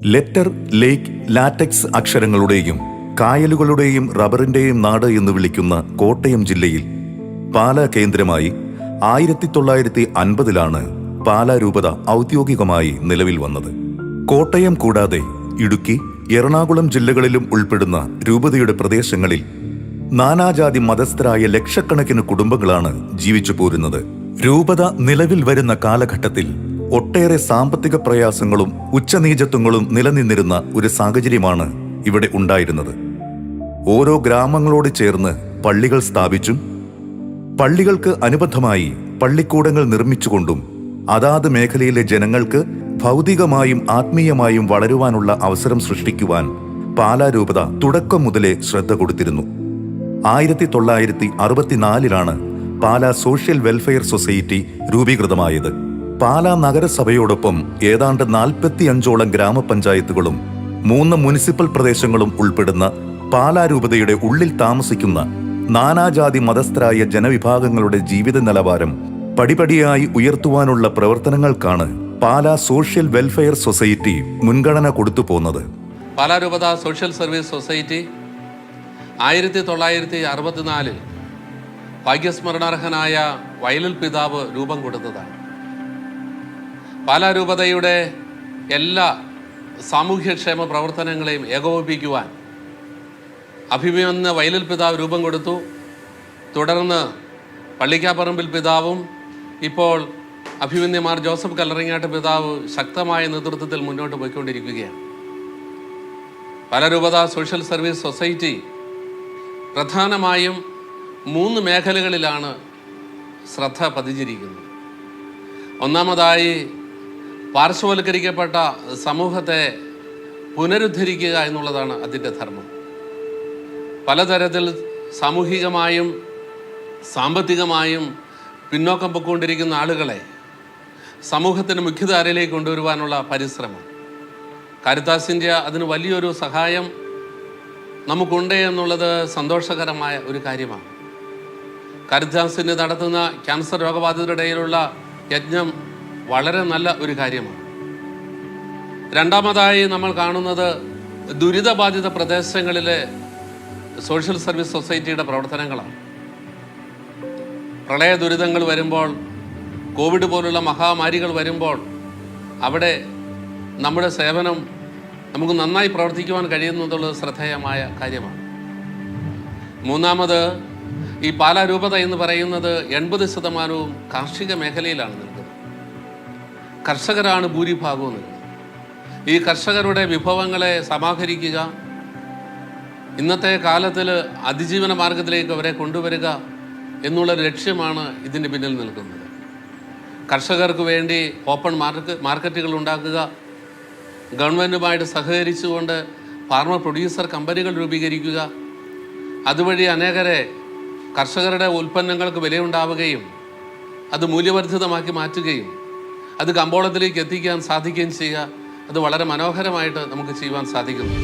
Letter ലേക്ക് latex അക്ഷരങ്ങളുടെയും കായലുകളുടെയും റബ്ബറിന്റെയും നാട് എന്ന് വിളിക്കുന്ന കോട്ടയം ജില്ലയിൽ പാലാ കേന്ദ്രമായി ആയിരത്തി തൊള്ളായിരത്തി അൻപതിലാണ് പാലാ രൂപത ഔദ്യോഗികമായി നിലവിൽ വന്നത്. കോട്ടയം കൂടാതെ ഇടുക്കി എറണാകുളം ജില്ലകളിലും ഉൾപ്പെടുന്ന രൂപതയുടെ പ്രദേശങ്ങളിൽ നാനാജാതി മതസ്ഥരായ ലക്ഷക്കണക്കിന് കുടുംബങ്ങളാണ് ജീവിച്ചു പോരുന്നത് രൂപത നിലവിൽ വരുന്ന കാലഘട്ടത്തിൽ ഒട്ടേറെ സാമ്പത്തിക പ്രയാസങ്ങളും ഉച്ചനീചത്വങ്ങളും നിലനിന്നിരുന്ന ഒരു സാഹചര്യമാണ് ഇവിടെ ഉണ്ടായിരുന്നത്. ഓരോ ഗ്രാമങ്ങളോട് ചേർന്ന് പള്ളികൾ സ്ഥാപിച്ചും പള്ളികൾക്ക് അനുബന്ധമായി പള്ളിക്കൂടങ്ങൾ നിർമ്മിച്ചുകൊണ്ടും അതാത് മേഖലയിലെ ജനങ്ങൾക്ക് ഭൗതികമായും ആത്മീയമായും വളരുവാനുള്ള അവസരം സൃഷ്ടിക്കുവാൻ പാലാരൂപത തുടക്കം മുതലേ ശ്രദ്ധ കൊടുത്തിരുന്നു. ആയിരത്തി തൊള്ളായിരത്തി അറുപത്തിനാലിലാണ് പാലാ സോഷ്യൽ വെൽഫെയർ സൊസൈറ്റി രൂപീകൃതമായത്. പാലാ നഗരസഭയോടൊപ്പം ഏതാണ്ട് നാൽപ്പത്തിയഞ്ചോളം ഗ്രാമപഞ്ചായത്തുകളും മൂന്ന് മുനിസിപ്പൽ പ്രദേശങ്ങളും ഉൾപ്പെടുന്ന പാലാ രൂപതയുടെ ഉള്ളിൽ താമസിക്കുന്ന നാനാജാതി മതസ്ഥരായ ജനവിഭാഗങ്ങളുടെ ജീവിത നിലവാരം പടിപടിയായി ഉയർത്തുവാനുള്ള പ്രവർത്തനങ്ങൾക്കാണ് പാലാ സോഷ്യൽ വെൽഫെയർ സൊസൈറ്റി മുൻഗണന കൊടുത്തു പോന്നത്. പാലാരൂപത സോഷ്യൽ സർവീസ് സൊസൈറ്റി ആയിരത്തി തൊള്ളായിരത്തി അറുപത്തിനാലിൽ ഭാഗ്യസ്മരണാർഹനായ വയലിൽ പിതാവ് രൂപം കൊടുത്തതാണ്. പാലാരൂപതയുടെ എല്ലാ സാമൂഹ്യക്ഷേമ പ്രവർത്തനങ്ങളെയും ഏകോപിപ്പിക്കുവാൻ അഭിമന്യ വയലിൽ പിതാവ് രൂപം കൊടുത്തു. തുടർന്ന് പള്ളിക്കാപ്പറമ്പിൽ പിതാവും ഇപ്പോൾ അഭിമന്യമാർ ജോസഫ് കല്ലറിങ്ങാട്ട് പിതാവ് ശക്തമായ നേതൃത്വത്തിൽ മുന്നോട്ട് പോയിക്കൊണ്ടിരിക്കുകയാണ്. പലരൂപത സോഷ്യൽ സർവീസ് സൊസൈറ്റി പ്രധാനമായും മൂന്ന് മേഖലകളിലാണ് ശ്രദ്ധ പതിച്ചിരിക്കുന്നത് ഒന്നാമതായി പാർശ്വവൽക്കരിക്കപ്പെട്ട സമൂഹത്തെ പുനരുദ്ധരിക്കുക എന്നുള്ളതാണ് അതിന്റെ ധർമ്മം. പലതരത്തിൽ സാമൂഹികമായും സാമ്പത്തികമായും പിന്നോക്കം പൊക്കൊണ്ടിരിക്കുന്ന ആളുകളെ സമൂഹത്തിന് മുഖ്യധാരയിലേക്ക് കൊണ്ടുവരുവാനുള്ള പരിശ്രമം. കാരിത്താസ് ഇന്ത്യ അതിന് വലിയൊരു സഹായം നമുക്കുണ്ട് എന്നുള്ളത് സന്തോഷകരമായ ഒരു കാര്യമാണ്. കാരിത്താസ് ഇന്ത്യ നടത്തുന്ന ക്യാൻസർ രോഗബാധിതരുടെ ഇടയിലുള്ള യജ്ഞം വളരെ നല്ല ഒരു കാര്യമാണ്. രണ്ടാമതായി നമ്മൾ കാണുന്നത് ദുരിതബാധിത പ്രദേശങ്ങളിലെ സോഷ്യൽ സർവീസ് സൊസൈറ്റിയുടെ പ്രവർത്തനങ്ങളാണ്. പ്രളയ ദുരിതങ്ങൾ വരുമ്പോൾ കോവിഡ് പോലുള്ള മഹാമാരികൾ വരുമ്പോൾ അവിടെ നമ്മുടെ സേവനം നമുക്ക് നന്നായി പ്രവർത്തിക്കുവാൻ കഴിയുന്നതുള്ളത് ശ്രദ്ധേയമായ കാര്യമാണ്. മൂന്നാമത് ഈ പാലാരൂപത എന്ന് പറയുന്നത് എൺപത് ശതമാനവും കാർഷിക മേഖലയിലാണ് കർഷകരാണ് ഭൂരിഭാഗവും ഈ കർഷകരുടെ വിഭവങ്ങളെ സമാഹരിക്കുക ഇന്നത്തെ കാലത്തിൽ അതിജീവന മാർഗത്തിലേക്ക് അവരെ കൊണ്ടുവരിക എന്നുള്ള ലക്ഷ്യമാണ് ഇതിന്റെ പിന്നിൽ നിൽക്കുന്നത്. കർഷകർക്ക് വേണ്ടി ഓപ്പൺ മാർക്ക് മാർക്കറ്റുകൾ ഉണ്ടാക്കുക ഗവൺമെന്റുമായിട്ട് സഹകരിച്ചുകൊണ്ട് ഫാർമർ പ്രൊഡ്യൂസർ കമ്പനികൾ രൂപീകരിക്കുക അതുവഴി അനേകരെ കർഷകരുടെ ഉൽപ്പന്നങ്ങൾക്ക് വിലയുണ്ടാവുകയും അത് മൂല്യവർദ്ധിതമാക്കി മാറ്റുകയും അത് കമ്പോളത്തിലേക്ക് എത്തിക്കാൻ സാധിക്കുകയും ചെയ്യുക. അത് വളരെ മനോഹരമായിട്ട് നമുക്ക് ചെയ്യുവാൻ സാധിക്കുന്നു.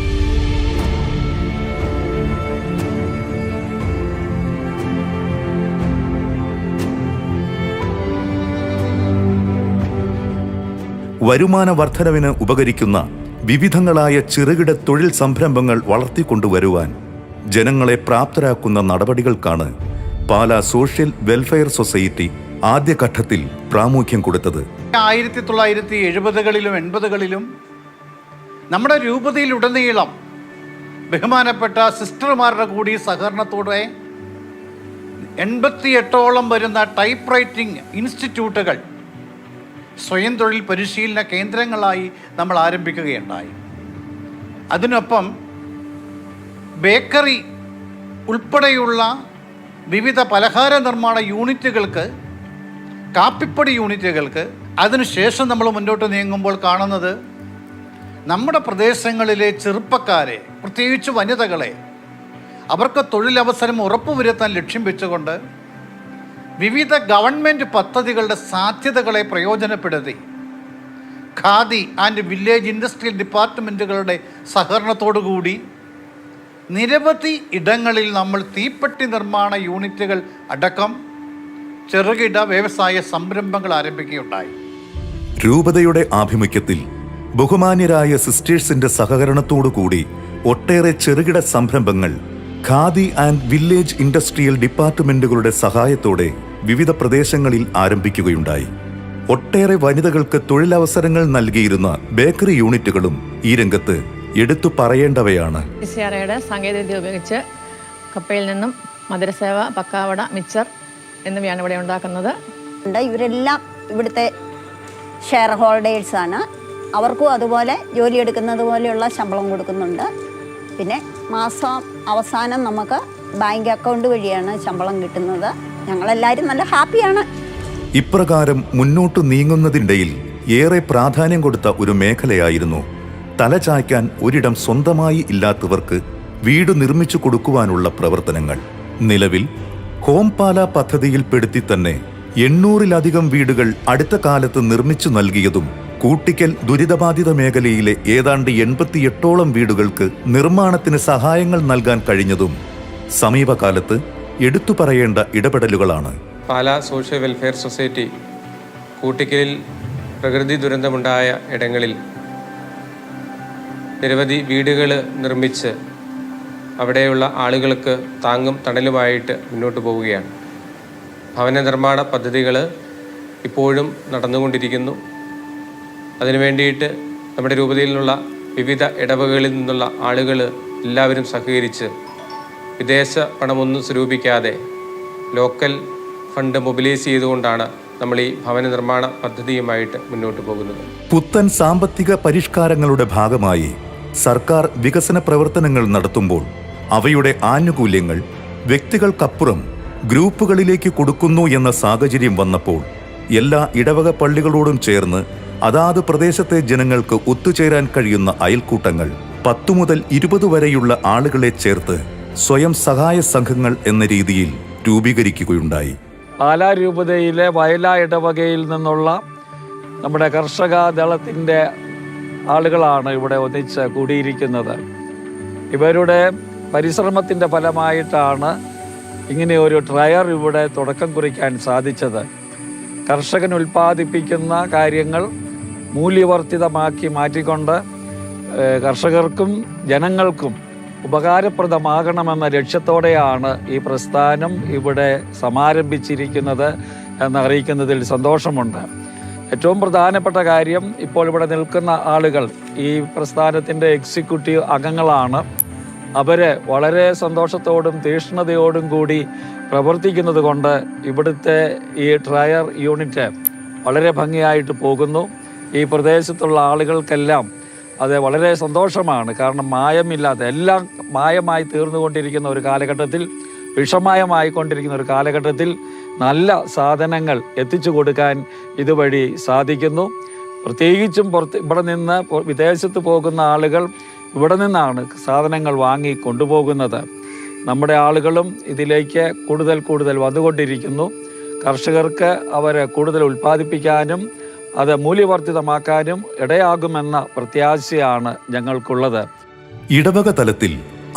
വരുമാന വർധനവിന് ഉപകരിക്കുന്ന വിവിധങ്ങളായ ചെറുകിട തൊഴിൽ സംരംഭങ്ങൾ വളർത്തിക്കൊണ്ടുവരുവാൻ ജനങ്ങളെ പ്രാപ്തരാക്കുന്ന നടപടികൾക്കാണ് പാലാ സോഷ്യൽ വെൽഫെയർ സൊസൈറ്റി ആദ്യഘട്ടത്തിൽ പ്രാമുഖ്യം കൊടുത്തത്. ആയിരത്തി തൊള്ളായിരത്തി എഴുപതുകളിലും എൺപതുകളിലും നമ്മുടെ രൂപതയിലുടനീളം ബഹുമാനപ്പെട്ട സിസ്റ്റർമാരുടെ കൂടി സഹകരണത്തോടെ എൺപത്തിയെട്ടോളം വരുന്ന ടൈപ്പ് റൈറ്റിംഗ് ഇൻസ്റ്റിറ്റ്യൂട്ടുകൾ സ്വയം തൊഴിൽ പരിശീലന കേന്ദ്രങ്ങളായി നമ്മൾ ആരംഭിക്കുകയുണ്ടായി. അതിനൊപ്പം ബേക്കറി ഉൾപ്പെടെയുള്ള വിവിധ പലഹാര നിർമ്മാണ യൂണിറ്റുകൾക്ക് കാപ്പിപ്പൊടി യൂണിറ്റുകൾക്ക് അതിനുശേഷം നമ്മൾ മുന്നോട്ട് നീങ്ങുമ്പോൾ കാണുന്നത് നമ്മുടെ പ്രദേശങ്ങളിലെ ചെറുപ്പക്കാരെ പ്രത്യേകിച്ച് വനിതകളെ അവർക്ക് തൊഴിലവസരം ഉറപ്പുവരുത്താൻ ലക്ഷ്യം വെച്ചുകൊണ്ട് വിവിധ ഗവൺമെന്റ് പദ്ധതികളുടെ സാധ്യതകളെ പ്രയോജനപ്പെടുത്തി ഖാദി ആൻഡ് വില്ലേജ് ഇൻഡസ്ട്രിയൽ ഡിപ്പാർട്ട്മെന്റുകളുടെ സഹകരണത്തോടുകൂടി നിരവധി ഇടങ്ങളിൽ നമ്മൾ തീപ്പെട്ടി നിർമ്മാണ യൂണിറ്റുകൾ അടക്കം ചെറുകിട വ്യവസായ സംരംഭങ്ങൾ ആരംഭിക്കുകയുണ്ടായി. രൂപതയുടെ ആഭിമുഖ്യത്തിൽ ബഹുമാന്യരായ സിസ്റ്റേഴ്സിന്റെ സഹകരണത്തോടുകൂടി ഒട്ടേറെ ചെറുകിട സംരംഭങ്ങൾ ഖാദി ആൻഡ് വില്ലേജ് ഇൻഡസ്ട്രിയൽ ഡിപ്പാർട്ട്മെന്റുകളുടെ സഹായത്തോടെ വിവിധ പ്രദേശങ്ങളിൽ ആരംഭിക്കുകയുണ്ടായി. ഒട്ടേറെ വനിതകൾക്ക് തൊഴിലവസരങ്ങൾ നൽകിയിരുന്ന ബേക്കറി യൂണിറ്റുകളും ഈ രംഗത്ത് എടുത്തു പറയേണ്ടവയാണ്. സാങ്കേതികവിദ്യ ഉപയോഗിച്ച് കപ്പയിൽ നിന്നും മധുരസേവ പക്കാവട മിച്ചർ എന്നിവയാണ് ഇവിടെ ഉണ്ടാക്കുന്നത്. ഉണ്ട്. ഇവരെല്ലാം ഇവിടുത്തെ ഷെയർ ഹോൾഡേഴ്സാണ് അവർക്കും അതുപോലെ ജോലി എടുക്കുന്നത് പോലെയുള്ള ശമ്പളം കൊടുക്കുന്നുണ്ട്. പിന്നെ മാസം അവസാനം നമുക്ക് ബാങ്ക് അക്കൗണ്ട് വഴിയാണ് ശമ്പളം കിട്ടുന്നത്. ഞങ്ങളെല്ലാവരും നല്ല ഹാപ്പിയാണ്. ഇപ്രകാരം മുന്നോട്ട് നീങ്ങുന്നതിനിടയിൽ ഏറെ പ്രാധാന്യം കൊടുത്ത ഒരു മേഖലയായിരുന്നു. തലചായ്ക്കാൻ ഒരിടം സ്വന്തമായി ഇല്ലാത്തവർക്ക് വീട് നിർമ്മിച്ചു കൊടുക്കുവാനുള്ള പ്രവർത്തനങ്ങൾ. നിലവിൽ ഹോംപാല പദ്ധതിയിൽപ്പെടുത്തി തന്നെ എണ്ണൂറിലധികം വീടുകൾ അടുത്ത കാലത്ത് നിർമ്മിച്ചു നൽകിയതും കൂട്ടിക്കൽ ദുരിതബാധിത മേഖലയിലെ ഏതാണ്ട് എൺപത്തിയെട്ടോളം വീടുകൾക്ക് നിർമ്മാണത്തിന് സഹായങ്ങൾ നൽകാൻ കഴിഞ്ഞതും സമീപകാലത്ത് എടുത്തു പറയേണ്ട ഇടപെടലുകളാണ്. പാല സോഷ്യൽ വെൽഫെയർ സൊസൈറ്റി കൂട്ടിക്കലിൽ പ്രകൃതി ദുരന്തമുണ്ടായ ഇടങ്ങളിൽ നിരവധി വീടുകൾ നിർമ്മിച്ച് അവിടെയുള്ള ആളുകൾക്ക് താങ്ങും തണലുമായിട്ട് മുന്നോട്ട് പോവുകയാണ്. ഭവന നിർമ്മാണ പദ്ധതികൾ ഇപ്പോഴും നടന്നുകൊണ്ടിരിക്കുന്നു. അതിനു വേണ്ടിയിട്ട് നമ്മുടെ രൂപതയിലുള്ള വിവിധ ഇടവകളിൽ നിന്നുള്ള ആളുകൾ എല്ലാവരും സഹകരിച്ച് വിദേശ പണമൊന്നും സ്വരൂപിക്കാതെ ലോക്കൽ ഫണ്ട് മൊബിലൈസ് ചെയ്തുകൊണ്ടാണ് നമ്മൾ ഈ ഭവന നിർമ്മാണ പദ്ധതിയുമായിട്ട് മുന്നോട്ട് പോകുന്നത്. പുത്തൻ സാമ്പത്തിക പരിഷ്കാരങ്ങളുടെ ഭാഗമായി സർക്കാർ വികസന പ്രവർത്തനങ്ങൾ നടത്തുമ്പോൾ അവയുടെ ആനുകൂല്യങ്ങൾ വ്യക്തികൾക്കപ്പുറം ഗ്രൂപ്പുകളിലേക്ക് കൊടുക്കുന്നു എന്ന സാഹചര്യം വന്നപ്പോൾ എല്ലാ ഇടവക പള്ളികളോടും ചേർന്ന് അതാത് പ്രദേശത്തെ ജനങ്ങൾക്ക് ഒത്തുചേരാൻ കഴിയുന്ന അയൽക്കൂട്ടങ്ങൾ പത്തു മുതൽ ഇരുപത് വരെയുള്ള ആളുകളെ ചേർത്ത് സ്വയം സഹായ സംഘങ്ങൾ എന്ന രീതിയിൽ രൂപീകരിക്കുകയുണ്ടായി. പാലാ രൂപതയിലെ വയലാ ഇടവകയിൽ നിന്നുള്ള നമ്മുടെ കർഷക ദളത്തിന്റെ ആളുകളാണ് ഇവിടെ ഒന്നിച്ച് കൂടിയിരിക്കുന്നത്. ഇവരുടെ പരിശ്രമത്തിന്റെ ഫലമായിട്ടാണ് ഇങ്ങനെ ഒരു ട്രയർ ഇവിടെ തുടക്കം കുറിക്കാൻ സാധിച്ചത്. കർഷകൻ ഉൽപ്പാദിപ്പിക്കുന്ന കാര്യങ്ങൾ മൂല്യവർദ്ധിതമാക്കി മാറ്റിക്കൊണ്ട് കർഷകർക്കും ജനങ്ങൾക്കും ഉപകാരപ്രദമാകണമെന്ന ലക്ഷ്യത്തോടെയാണ് ഈ പ്രസ്ഥാനം ഇവിടെ സമാരംഭിച്ചിരിക്കുന്നത് എന്നറിയിക്കുന്നതിൽ സന്തോഷമുണ്ട്. ഏറ്റവും പ്രധാനപ്പെട്ട കാര്യം ഇപ്പോൾ ഇവിടെ നിൽക്കുന്ന ആളുകൾ ഈ പ്രസ്ഥാനത്തിന്റെ എക്സിക്യൂട്ടീവ് അംഗങ്ങളാണ്. അവർ വളരെ സന്തോഷത്തോടും തീഷ്ണതയോടും കൂടി പ്രവർത്തിക്കുന്നത് കൊണ്ട് ഇവിടുത്തെ ഈ ട്രയർ യൂണിറ്റ് വളരെ ഭംഗിയായിട്ട് പോകുന്നു. ഈ പ്രദേശത്തുള്ള ആളുകൾക്കെല്ലാം അത് വളരെ സന്തോഷമാണ്. കാരണം മായമില്ലാതെ എല്ലാം മായമായി തീർന്നുകൊണ്ടിരിക്കുന്ന ഒരു കാലഘട്ടത്തിൽ വിഷമയമായിക്കൊണ്ടിരിക്കുന്ന ഒരു കാലഘട്ടത്തിൽ നല്ല സാധനങ്ങൾ എത്തിച്ചു കൊടുക്കാൻ ഇതുവഴി സാധിക്കുന്നു. പ്രത്യേകിച്ചും പുറത്ത് ഇവിടെ നിന്ന് വിദേശത്ത് പോകുന്ന ആളുകൾ ഇവിടെ നിന്നാണ് സാധനങ്ങൾ വാങ്ങി കൊണ്ടുപോകുന്നത്. നമ്മുടെ ആളുകളും ഇതിലേക്ക് കൂടുതൽ കൂടുതൽ വന്നുകൊണ്ടിരിക്കുന്നു. കർഷകർക്ക് അവർ കൂടുതൽ ഉൽപ്പാദിപ്പിക്കാനും അത് മൂല്യവർദ്ധിതമാക്കാനും ഇടയാകുമെന്ന പ്രത്യാശയാണ് ഞങ്ങൾക്കുള്ളത്. ഇടവക തലത്തിൽ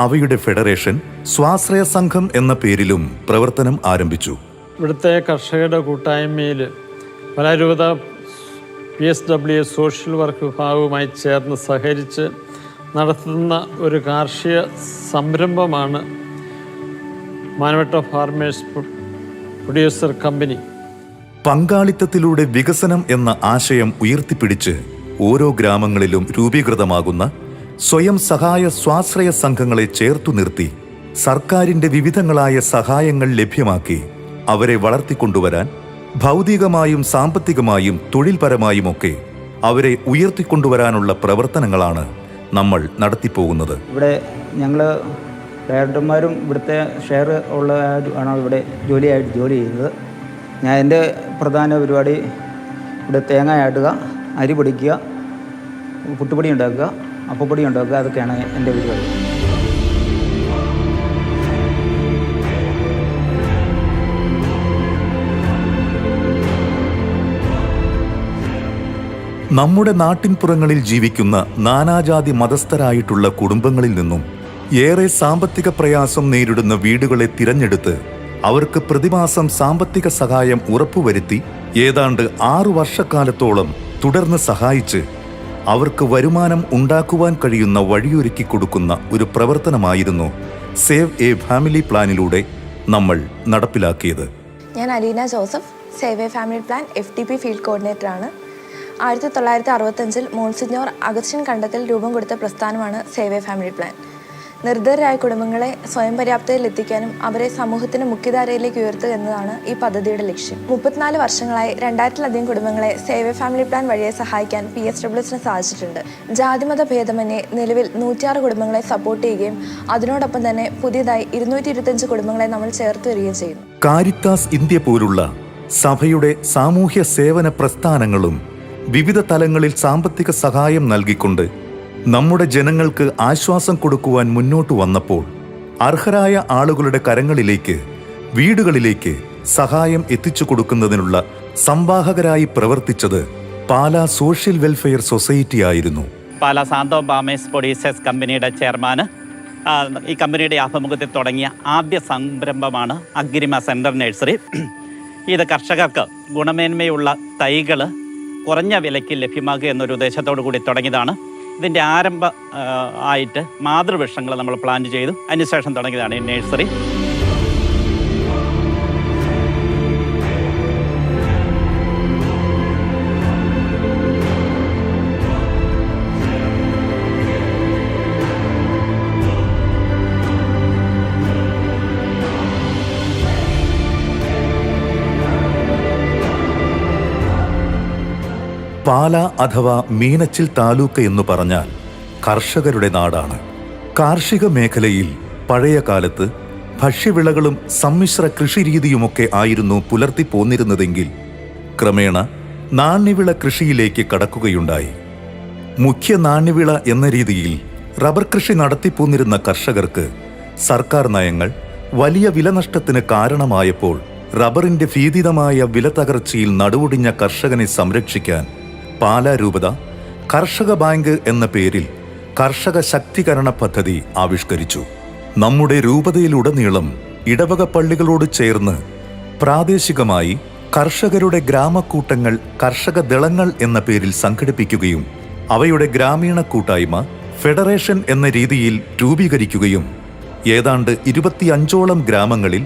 അവയുടെ ഫെഡറേഷൻ സ്വാശ്രയ സംഘം എന്ന പേരിലും പ്രവർത്തനം ആരംഭിച്ചു. ഇവിടുത്തെ കർഷകരുടെ കൂട്ടായ്മയിൽ പലരൂപത P S W social work വിഭാഗവുമായി ചേർന്ന് സഹകരിച്ച് നടത്തുന്ന ഒരു കാർഷിക സംരംഭമാണ് മാനവട്ട ഫാർമേഴ്സ് പ്രൊഡ്യൂസർ കമ്പനി. പങ്കാളിത്തത്തിലൂടെ വികസനം എന്ന ആശയം ഉയർത്തിപ്പിടിച്ച് ഓരോ ഗ്രാമങ്ങളിലും രൂപീകൃതമാകുന്ന സ്വയം സഹായ സ്വാശ്രയ സംഘങ്ങളെ ചേർത്തു നിർത്തി സർക്കാരിന്റെ വിവിധങ്ങളായ സഹായങ്ങൾ ലഭ്യമാക്കി അവരെ വളർത്തിക്കൊണ്ടുവരാൻ ഭൗതികമായും സാമ്പത്തികമായും തൊഴിൽപരമായുമൊക്കെ അവരെ ഉയർത്തിക്കൊണ്ടുവരാനുള്ള പ്രവർത്തനങ്ങളാണ് നമ്മൾ നടത്തിപ്പോകുന്നത്. ഇവിടെ ഞങ്ങൾ ഡയറക്ടർമാരും ഇവിടുത്തെ ഷെയർ ഉള്ള ആണ് ഇവിടെ ജോലിയായിട്ട് ജോലി ചെയ്യുന്നത്. ഞാൻ എന്റെ പ്രധാന പരിപാടി ഇവിടെ തേങ്ങ ആട്ടുക അരി പൊടിക്കുക പുട്ടുപൊടി ഉണ്ടാക്കുക അപ്പപ്പൊടി ഉണ്ടാക്കുക അതൊക്കെയാണ് എന്റെ പരിപാടി. നമ്മുടെ നാട്ടിൻപുറങ്ങളിൽ ജീവിക്കുന്ന നാനാജാതി മതസ്ഥരായിട്ടുള്ള കുടുംബങ്ങളിൽ നിന്നും ഏറെ സാമ്പത്തിക പ്രയാസം നേരിടുന്ന വീടുകളെ തിരഞ്ഞെടുത്ത് അവർക്ക് പ്രതിമാസം സാമ്പത്തിക സഹായം ഉറപ്പുവരുത്തി ഏതാണ്ട് ആറു വർഷക്കാലത്തോളം തുടർന്ന് സഹായിച്ച് അവർക്ക് വരുമാനം ഉണ്ടാക്കുവാൻ കഴിയുന്ന വഴിയൊരുക്കി കൊടുക്കുന്ന ഒരു പ്രവർത്തനമായിരുന്നു സേവ് എ ഫാമിലി പ്ലാനിലൂടെ നമ്മൾ നടപ്പിലാക്കിയത്. ഞാൻ Aleena Joseph save a family plan F T P field coordinator ആണ് ആയിരത്തി തൊള്ളായിരത്തി അറുപത്തഞ്ചിൽ മോൺസിഞ്ഞോർ അഗസ്റ്റിൻ കണ്ടത്തിൽ രൂപം കൊടുത്ത പ്രസ്ഥാനമാണ് സേവ് ഫാമിലി പ്ലാൻ. നിർദ്ധരായ കുടുംബങ്ങളെ സ്വയം പര്യാപ്തയിൽ എത്തിക്കാനും അവരെ സമൂഹത്തിന് മുഖ്യധാരയിലേക്ക് ഉയർത്തുക എന്നതാണ് ഈ പദ്ധതിയുടെ ലക്ഷ്യം. മുപ്പത്തിനാല് വർഷങ്ങളായി രണ്ടായിരത്തിലധികം കുടുംബങ്ങളെ സേവ് ഫാമിലി പ്ലാൻ വഴിയെ സഹായിക്കാൻ പി എസ് ഡബ്ല്യുസിന് സാധിച്ചിട്ടുണ്ട്. ജാതിമത ഭേദമന്യേ നിലവിൽ നൂറ്റിയാറ് കുടുംബങ്ങളെ സപ്പോർട്ട് ചെയ്യുകയും അതിനോടൊപ്പം തന്നെ പുതിയതായി ഇരുന്നൂറ്റി ഇരുപത്തിയഞ്ച് കുടുംബങ്ങളെ നമ്മൾ ചേർത്ത് വരികയും ചെയ്യുന്നു. കാരിത്താസ് ഇന്ത്യ പോലുള്ള സഭയുടെ സാമൂഹ്യ സേവന പ്രസ്ഥാനങ്ങളും വിവിധ തലങ്ങളിൽ സാമ്പത്തിക സഹായം നൽകിക്കൊണ്ട് നമ്മുടെ ജനങ്ങൾക്ക് ആശ്വാസം കൊടുക്കുവാൻ മുന്നോട്ട് വന്നപ്പോൾ അർഹരായ ആളുകളുടെ കരങ്ങളിലേക്ക് വീടുകളിലേക്ക് സഹായം എത്തിച്ചു കൊടുക്കുന്നതിനുള്ള സംവാഹകരായി പ്രവർത്തിച്ചത് പാലാ സോഷ്യൽ വെൽഫെയർ സൊസൈറ്റി ആയിരുന്നു. പാലാ സാന്തോ ബാമേസ് പ്രൊഡ്യൂസേഴ്സ് കമ്പനിയുടെ ചെയർമാൻ ഈ കമ്പനിയുടെ ആഭിമുഖ്യത്തിൽ തുടങ്ങിയ ആദ്യ സംരംഭമാണ് അഗ്രിമ സെന്റർ നഴ്സറി. ഇത് കർഷകർക്ക് ഗുണമേന്മയുള്ള തൈകൾ കുറഞ്ഞ വിലയ്ക്ക് ലഭ്യമാക്കുക എന്നൊരു ഉദ്ദേശത്തോടു കൂടി തുടങ്ങിയതാണ്. ഇതിന്റെ ആരംഭ ആയിട്ട് മാതൃവൃക്ഷങ്ങൾ നമ്മൾ പ്ലാൻ ചെയ്തു. അതിനുശേഷം തുടങ്ങിയതാണ് ഈ നഴ്സറി പാല അഥവാ മീനച്ചിൽ താലൂക്ക് എന്ന് പറഞ്ഞാൽ കർഷകരുടെ നാടാണ്. കാർഷിക മേഖലയിൽ പഴയ കാലത്ത് ഭക്ഷ്യവിളകളും സമ്മിശ്ര കൃഷിരീതിയുമൊക്കെ ആയിരുന്നു പുലർത്തി പോന്നിരുന്നതെങ്കിൽ ക്രമേണ നാണ്യവിള കൃഷിയിലേക്ക് കടക്കുകയുണ്ടായി. മുഖ്യ നാണ്യവിള എന്ന രീതിയിൽ റബ്ബർ കൃഷി നടത്തിപ്പോന്നിരുന്ന കർഷകർക്ക് സർക്കാർ നയങ്ങൾ വലിയ വിലനഷ്ടത്തിന് കാരണമായപ്പോൾ റബ്ബറിന്റെ ഭീതിതമായ വില തകർച്ചയിൽ നടുവൊടിഞ്ഞ കർഷകനെ സംരക്ഷിക്കാൻ പാലാ രൂപത കർഷക ബാങ്ക് എന്ന പേരിൽ കർഷക ശക്തീകരണ പദ്ധതി ആവിഷ്കരിച്ചു. നമ്മുടെ രൂപതയിലുടനീളം ഇടവക പള്ളികളോട് ചേർന്ന് പ്രാദേശികമായി കർഷകരുടെ ഗ്രാമക്കൂട്ടങ്ങൾ കർഷക ദളങ്ങൾ എന്ന പേരിൽ സംഘടിപ്പിക്കുകയും അവയുടെ ഗ്രാമീണ കൂട്ടായ്മ ഫെഡറേഷൻ എന്ന രീതിയിൽ രൂപീകരിക്കുകയും ഏതാണ്ട് ഇരുപത്തിയഞ്ചോളം ഗ്രാമങ്ങളിൽ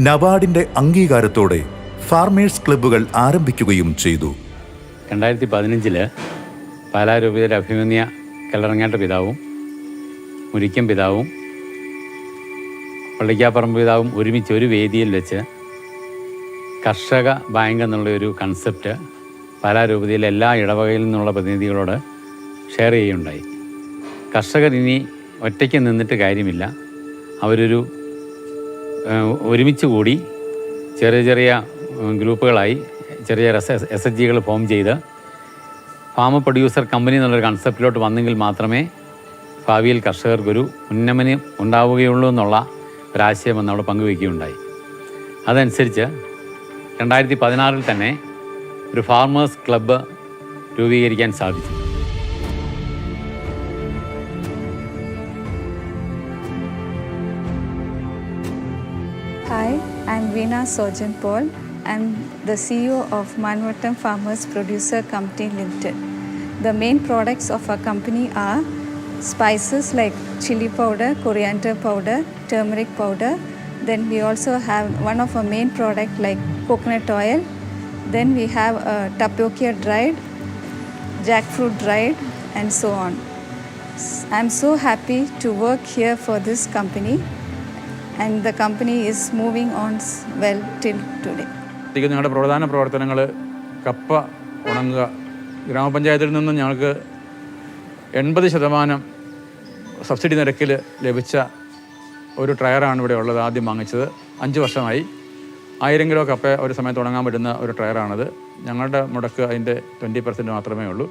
നബാർഡിന്റെ അംഗീകാരത്തോടെ ഫാർമേഴ്സ് ക്ലബ്ബുകൾ ആരംഭിക്കുകയും ചെയ്തു. രണ്ടായിരത്തി പതിനഞ്ചിൽ പാലാരൂപിതരെ അഭിമന്യ കല്ലറങ്ങാട്ട പിതാവും മുരിക്കം പിതാവും പള്ളിക്കാപ്പറമ്പ് പിതാവും ഒരുമിച്ച് ഒരു വേദിയിൽ വെച്ച് കർഷക ബാങ്ക് എന്നുള്ള ഒരു കൺസെപ്റ്റ് പാലാരൂപതയിലെ എല്ലാ ഇടവകയിൽ നിന്നുള്ള പ്രതിനിധികളോട് ഷെയർ ചെയ്യുകയുണ്ടായി. കർഷകർ ഇനി ഒറ്റയ്ക്ക് നിന്നിട്ട് കാര്യമില്ല. അവരൊരു ഒരുമിച്ച് കൂടി ചെറിയ ചെറിയ ഗ്രൂപ്പുകളായി ചെറിയ എസ് എസ് എച്ച് ജികൾ ഫോം ചെയ്ത് ഫാമ പ്രൊഡ്യൂസർ കമ്പനി എന്നുള്ളൊരു കൺസെപ്റ്റിലോട്ട് വന്നെങ്കിൽ മാത്രമേ ഭാവിയിൽ കർഷകർക്കൊരു ഉന്നമനം ഉണ്ടാവുകയുള്ളൂ എന്നുള്ള ഒരാശയം നമ്മൾ പങ്കുവയ്ക്കുകയുണ്ടായി അതനുസരിച്ച് രണ്ടായിരത്തി പതിനാറിൽ തന്നെ ഒരു ഫാർമേഴ്സ് ക്ലബ്ബ് രൂപീകരിക്കാൻ സാധിച്ചു. Hi I'm Veena Sojan Paul I I'm the CEO of Manvattam Farmers Producer Company Limited. The main products of our company are spices like chili powder, coriander powder, turmeric powder. Then we also have one of our main product like coconut oil. Then we have uh, tapioca dried, jackfruit dried, and so on. I'm so happy to work here for this company and the company is moving on well till today. ഇത് ഞങ്ങളുടെ പ്രധാന പ്രവർത്തനങ്ങൾ കപ്പ ഉണങ്ങുക. ഗ്രാമപഞ്ചായത്തിൽ നിന്നും ഞങ്ങൾക്ക് എൺപത് ശതമാനം സബ്സിഡി നിരക്കിൽ ലഭിച്ച ഒരു ട്രയറാണ് ഇവിടെ ഉള്ളത് ആദ്യം വാങ്ങിച്ചത്. അഞ്ച് വർഷമായി. ആയിരം കിലോ കപ്പ ഒരു സമയത്ത് ഉണങ്ങാൻ പറ്റുന്ന ഒരു ട്രയറാണത്. ഞങ്ങളുടെ മുടക്ക് അതിന്റെ ട്വന്റി പെർസെന്റ് മാത്രമേ ഉള്ളൂ.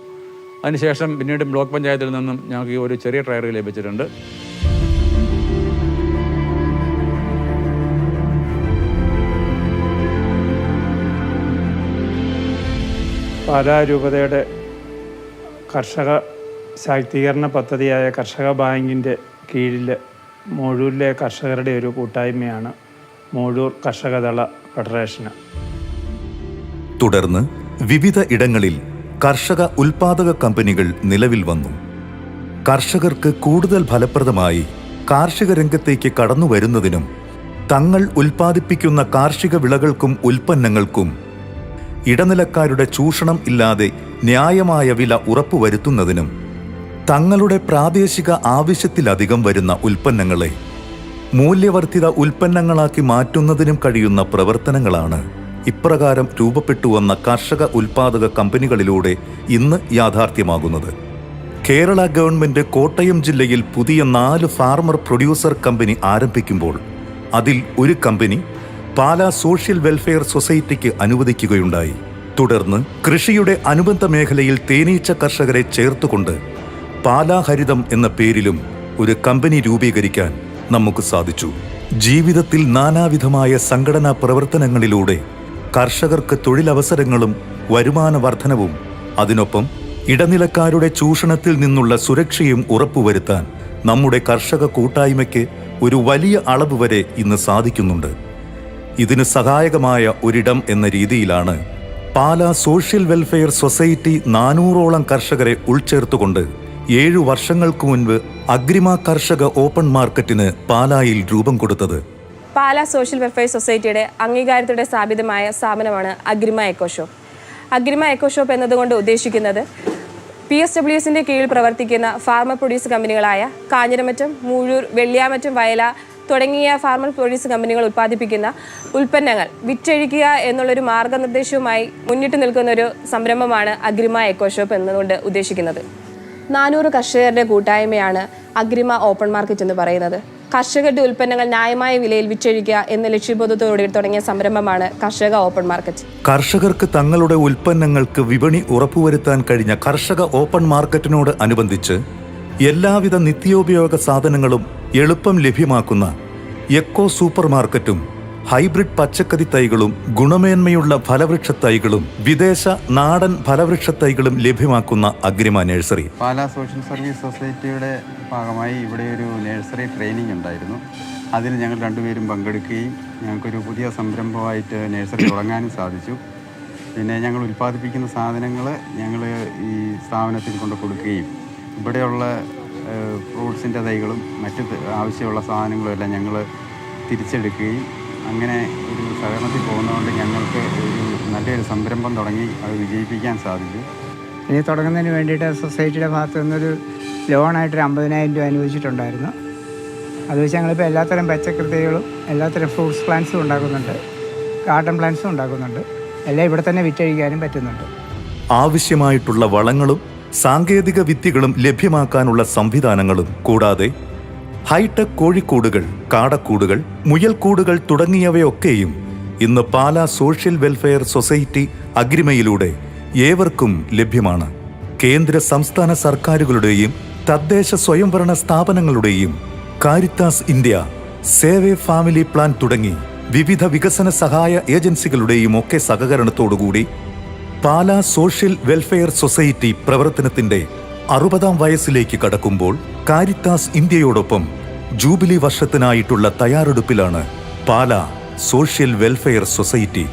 അതിനുശേഷം പിന്നീട് ബ്ലോക്ക് പഞ്ചായത്തിൽ നിന്നും ഞങ്ങൾക്ക് ഒരു ചെറിയ ട്രയർ ലഭിച്ചിട്ടുണ്ട്. പാലാ രൂപതയുടെ കർഷക ശാക്തീകരണ പദ്ധതിയായ കർഷക ബാങ്കിന്റെ കീഴിൽ മൂഴൂരിലെ കർഷകരുടെ ഒരു കൂട്ടായ്മയാണ് മൂഴൂർ കർഷകദള ഫെഡറേഷന്. തുടർന്ന് വിവിധ ഇടങ്ങളിൽ കർഷക ഉൽപാദക കമ്പനികൾ നിലവിൽ വന്നു. കർഷകർക്ക് കൂടുതൽ ഫലപ്രദമായി കാർഷിക രംഗത്തേക്ക് കടന്നു വരുന്നതിനും തങ്ങൾ ഉൽപ്പാദിപ്പിക്കുന്ന കാർഷിക വിളകൾക്കും ഉൽപ്പന്നങ്ങൾക്കും ഇടനിലക്കാരുടെ ചൂഷണം ഇല്ലാതെ ന്യായമായ വില ഉറപ്പുവരുത്തുന്നതിനും തങ്ങളുടെ പ്രാദേശിക ആവശ്യത്തിലധികം വരുന്ന ഉൽപ്പന്നങ്ങളെ മൂല്യവർദ്ധിത ഉൽപ്പന്നങ്ങളാക്കി മാറ്റുന്നതിനും കഴിയുന്ന പ്രവർത്തനങ്ങളാണ് ഇപ്രകാരം രൂപപ്പെട്ടു വന്ന കർഷക ഉൽപാദക കമ്പനികളിലൂടെ ഇന്ന് യാഥാർത്ഥ്യമാകുന്നത്. കേരള ഗവൺമെന്റ് കോട്ടയം ജില്ലയിൽ പുതിയ നാല് ഫാർമർ പ്രൊഡ്യൂസർ കമ്പനി ആരംഭിക്കുമ്പോൾ അതിൽ ഒരു കമ്പനി പാലാ സോഷ്യൽ വെൽഫെയർ സൊസൈറ്റിക്ക് അനുവദിക്കുകയുണ്ടായി. തുടർന്ന് കൃഷിയുടെ അനുബന്ധ മേഖലയിൽ തേനീച്ച കർഷകരെ ചേർത്തുകൊണ്ട് പാലാ ഹരിതം എന്ന പേരിലും ഒരു കമ്പനി രൂപീകരിക്കാൻ നമുക്ക് സാധിച്ചു. ജീവിതത്തിൽ നാനാവിധമായ സംഘടനാ പ്രവർത്തനങ്ങളിലൂടെ കർഷകർക്ക് തൊഴിലവസരങ്ങളും വരുമാന വർധനവും അതിനൊപ്പം ഇടനിലക്കാരുടെ ചൂഷണത്തിൽ നിന്നുള്ള സുരക്ഷയും ഉറപ്പുവരുത്താൻ നമ്മുടെ കർഷക കൂട്ടായ്മയ്ക്ക് ഒരു വലിയ അളവ് വരെ ഇന്ന് സാധിക്കുന്നുണ്ട്. ഇതിന് സഹായകമായ ഒരിടം എന്ന രീതിയിലാണ് പാലാ സോഷ്യൽ വെൽഫെയർ സൊസൈറ്റി നാനൂറോളം കർഷകരെ ഉൾച്ചേർത്തുകൊണ്ട് ഏഴു വർഷങ്ങൾക്ക് മുൻപ് അഗ്രിമ കർഷക ഓപ്പൺ മാർക്കറ്റിന് പാലായിൽ രൂപം കൊടുത്തത്. പാലാ സോഷ്യൽ വെൽഫെയർ സൊസൈറ്റിയുടെ അംഗീകാരത്തോടെ സ്ഥാപിതമായ സ്ഥാപനമാണ് Agrima eco shop. Agrima eco shop എന്നതുകൊണ്ട് ഉദ്ദേശിക്കുന്നത് പി എസ് ഡബ്ല്യു എസിന്റെ കീഴിൽ പ്രവർത്തിക്കുന്ന ഫാർമ പ്രൊഡ്യൂസ് കമ്പനികളായ കാഞ്ഞിരമറ്റം മൂഴൂർ വെള്ളിയാമറ്റം വയല തുടങ്ങിയ ഫാർമർ പ്രൊഡ്യൂസ് കമ്പനികൾ ഉൽപ്പാദിപ്പിക്കുന്ന ഉൽപ്പന്നങ്ങൾ വിറ്റഴിക്കുക എന്നുള്ളൊരു മാർഗനിർദ്ദേശവുമായി മുന്നിട്ട് നിൽക്കുന്ന ഒരു സംരംഭമാണ് അഗ്രിമ എക്കോ ഷോപ്പ് എന്നതുകൊണ്ട് ഉദ്ദേശിക്കുന്നത്. നാനൂറ് കർഷകരുടെ കൂട്ടായ്മയാണ് അഗ്രിമ ഓപ്പൺ മാർക്കറ്റ് എന്ന് പറയുന്നത്. കർഷകരുടെ ഉൽപ്പന്നങ്ങൾ ന്യായമായ വിലയിൽ വിറ്റഴിക്കുക എന്ന ലക്ഷ്യബോധത്തോടെ തുടങ്ങിയ സംരംഭമാണ് കർഷക ഓപ്പൺ മാർക്കറ്റ്. കർഷകർക്ക് തങ്ങളുടെ ഉൽപ്പന്നങ്ങൾക്ക് വിപണി ഉറപ്പുവരുത്താൻ കഴിഞ്ഞ കർഷക ഓപ്പൺ മാർക്കറ്റിനോട് അനുബന്ധിച്ച് എല്ലാവിധ നിത്യോപയോഗ സാധനങ്ങളും എളുപ്പം ലഭ്യമാക്കുന്ന എക്കോ സൂപ്പർ മാർക്കറ്റും ഹൈബ്രിഡ് പച്ചക്കറി തൈകളും ഗുണമേന്മയുള്ള ഫലവൃക്ഷ തൈകളും വിദേശ നാടൻ ഫലവൃക്ഷ തൈകളും ലഭ്യമാക്കുന്ന Agrima nursery. Pala social service സൊസൈറ്റിയുടെ ഭാഗമായി ഇവിടെ ഒരു നഴ്സറി ട്രെയിനിങ് ഉണ്ടായിരുന്നു. അതിൽ ഞങ്ങൾ രണ്ടുപേരും പങ്കെടുക്കുകയും ഞങ്ങൾക്കൊരു പുതിയ സംരംഭമായിട്ട് നഴ്സറി തുടങ്ങാനും സാധിച്ചു. പിന്നെ ഞങ്ങൾ ഉൽപ്പാദിപ്പിക്കുന്ന സാധനങ്ങൾ ഞങ്ങൾ ഈ സ്ഥാപനത്തിൽ കൊണ്ട് കൊടുക്കുകയും ഇവിടെയുള്ള ഫ്രൂട്ട്സിന്റെ തൈകളും മറ്റ് ആവശ്യമുള്ള സാധനങ്ങളും എല്ലാം ഞങ്ങൾ തിരിച്ചെടുക്കുകയും അങ്ങനെ ഒരു സഹകരണത്തിൽ പോകുന്നതുകൊണ്ട് ഞങ്ങൾക്ക് ഒരു നല്ലൊരു സംരംഭം തുടങ്ങി അത് വിജയിപ്പിക്കാൻ സാധിച്ചു. ഇനി തുടങ്ങുന്നതിന് വേണ്ടിയിട്ട് സൊസൈറ്റിയുടെ ഭാഗത്തു നിന്നൊരു ലോണായിട്ടൊരു അമ്പതിനായിരം രൂപ അനുവദിച്ചിട്ടുണ്ടായിരുന്നു. അത് വെച്ച് ഞങ്ങളിപ്പോൾ എല്ലാത്തരം പച്ചക്കൃതികളും എല്ലാത്തരം ഫ്രൂട്ട്സ് പ്ലാന്റ്സും ഉണ്ടാക്കുന്നുണ്ട്. ഗാർഡൻ പ്ലാന്റ്സും ഉണ്ടാക്കുന്നുണ്ട്. എല്ലാം ഇവിടെ തന്നെ വിറ്റഴിക്കാനും പറ്റുന്നുണ്ട്. ആവശ്യമായിട്ടുള്ള വളങ്ങളും സാങ്കേതിക വിദ്യകളും ലഭ്യമാക്കാനുള്ള സംവിധാനങ്ങളും കൂടാതെ ഹൈടെക് കോഴിക്കൂടുകൾ കാടക്കൂടുകൾ മുയൽക്കൂടുകൾ തുടങ്ങിയവയൊക്കെയും ഇന്ന് പാലാ സോഷ്യൽ വെൽഫെയർ സൊസൈറ്റി അഗ്രിമയിലൂടെ ഏവർക്കും ലഭ്യമാണ്. കേന്ദ്ര സംസ്ഥാന സർക്കാരുകളുടെയും തദ്ദേശ സ്വയംഭരണ സ്ഥാപനങ്ങളുടെയും Caritas India save family plan തുടങ്ങി വിവിധ വികസന സഹായ ഏജൻസികളുടെയും ഒക്കെ സഹകരണത്തോടുകൂടി പാലാ സോഷ്യൽ വെൽഫെയർ സൊസൈറ്റി പ്രവർത്തനത്തിന്റെ അറുപതാം വയസ്സിലേക്ക് കടക്കുമ്പോൾ കാരിത്താസ് ഇന്ത്യയോടൊപ്പം ജൂബിലി വർഷത്തിനായിട്ടുള്ള തയ്യാറെടുപ്പിലാണ് പാലാ സോഷ്യൽ വെൽഫെയർ സൊസൈറ്റി.